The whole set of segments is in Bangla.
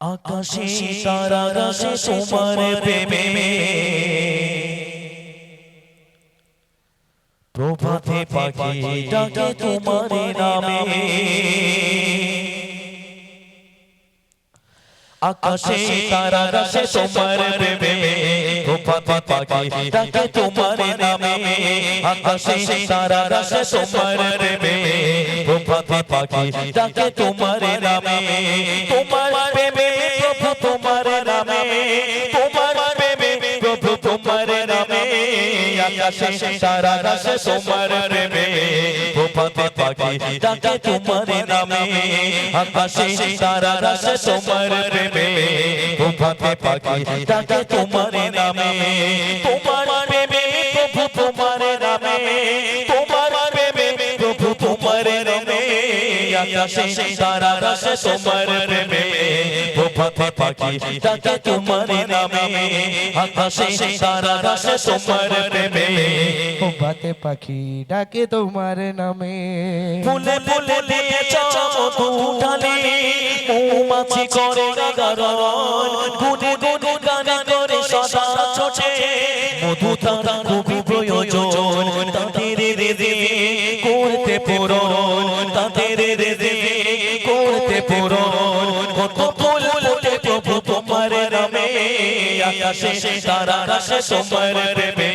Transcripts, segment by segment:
আকাশে তারা রাশে তোমার প্রেমে। প্রভাতে পাখি ডাকে তোমার নামে। আকাশে তারা রাশে তোমার প্রেমে। প্রভাতে পাখি ডাকে তোমার নামে আকাশে তারা রাশে তোমার প্রেমে প্রভাতে পাখি ডাকে তোমার নামে তোমার প্রেমে প্রভু তোমার নামে তোমার প্রেমে প্রভু তোমার নামে আকাশে তারা রাশে তোমার প্রেমে প্রভাতে পাখি ডাকে তোমার নামে আকাশে তারা রাশে তোমার প্রেমে প্রভাতে পাখি ডাকে তোমার নামে। তোমার প্রেমে প্রভু তোমার নামে। আকাশে তারা রাশে তোমার প্রেমে। প্রভাতে পাখি ডাকে তোমার নামে। আকাশে তারা রাশে তোমার প্রেমে। বাতে পাখি ডাকে তোমার নামে। ফুলে ফুলে মধু ঢালে। মৌমাছি করে গুনে গুনে গানে করে সদা ছোটে মধু তারা করতে পূরণ কত ফুল ফুটে প্রভু তোমার নামে। আকাশে তারা রাশে তোমার প্রেমে।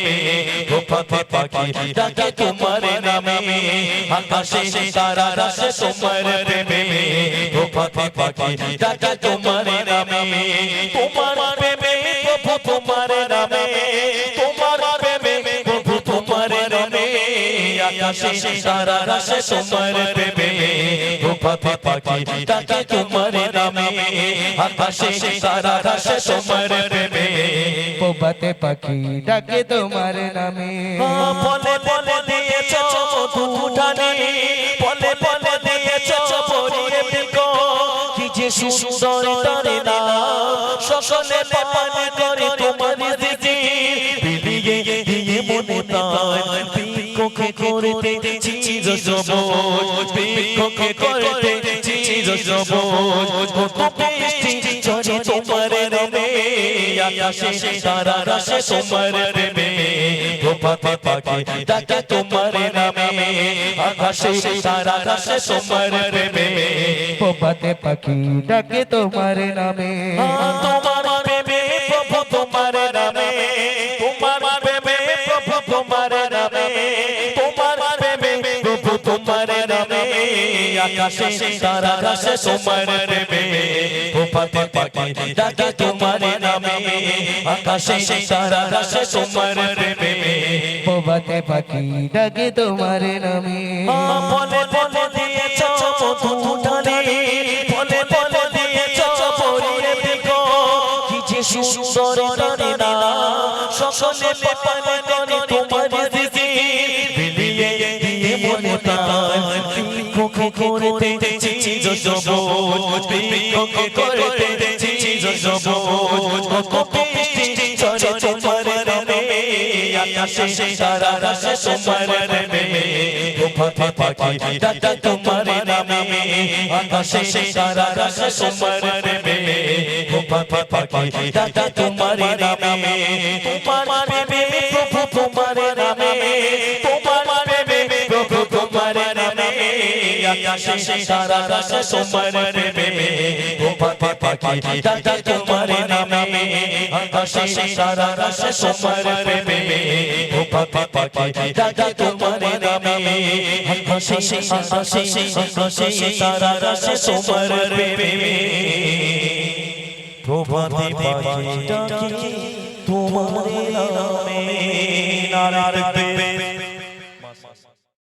গোপাতে পাখি ডাকে তোমার নামে। আকাশে তারা রাশে তোমার প্রেমে। গোপাতে পাখি ডাকে তোমার নামে। তোমার প্রেমে প্রভু তোমার নামে। আকাশে তারা রাশে তোমার প্রেমে। গোপাতে পাখি ডাকে তোমার নামে। আকাশে তারা রাশে তোমার প্রেমে। বাতে পাখি ডাকে তোমার নামে। বলে বলে দিয়েছ ঢালে বলে বলে দিয়েছ পরিয়ে বিকো কি যে সুন্দর তারে না সকলে পান করে তোমার দিদি করতে চিজ সবুজ বিক্ষোকে করতে চিজ সবুজ বৃষ্টি ঝরে তোমার নামে আকাশে তারা রাশে তোমার প্রেমে প্রভাতে পাখি ডাকে তোমার নামে। আকাশে তারা রাশে তোমার প্রেমে বাতে পাখি ডাকে তোমার নামে। তোমার আকাশে তারা রাশে তোমার প্রেমে। প্রভাতে পাখি ডাকে তোমার নামে। আকাশে তারা রাশে তোমার প্রেমে। বাতে পাখি ডাকে তোমার নামে। বলে বলে দিয়েছ মধু ঢালে। বলে বলে দিয়েছ পরিয়ে বিকো কি যে সুন্দর তারে না সকলে করে তোমার দিদি বিলিয়ে দিয়ে মনে তার বিক্ষোভে করতে চিজ সবুজ বিক্ষোভে করতে চিজ সবুজ। বৃষ্টি ঝরে তোমার নামে, আকাশে তোমার নামে। আকাশে তারা রাশে তোমার নামে গোপাতে পাখি ডাকা তোমার নামে। আকাশে তারা রাশে তোমার নামে গোপাতে পাখি ডাকা তোমার নামে। আকাশে আকাশে আকাশে তারা রাশে তোমার নামে প্রভাতে পাখি, ডাকে তোমার নামে। নারায়ণ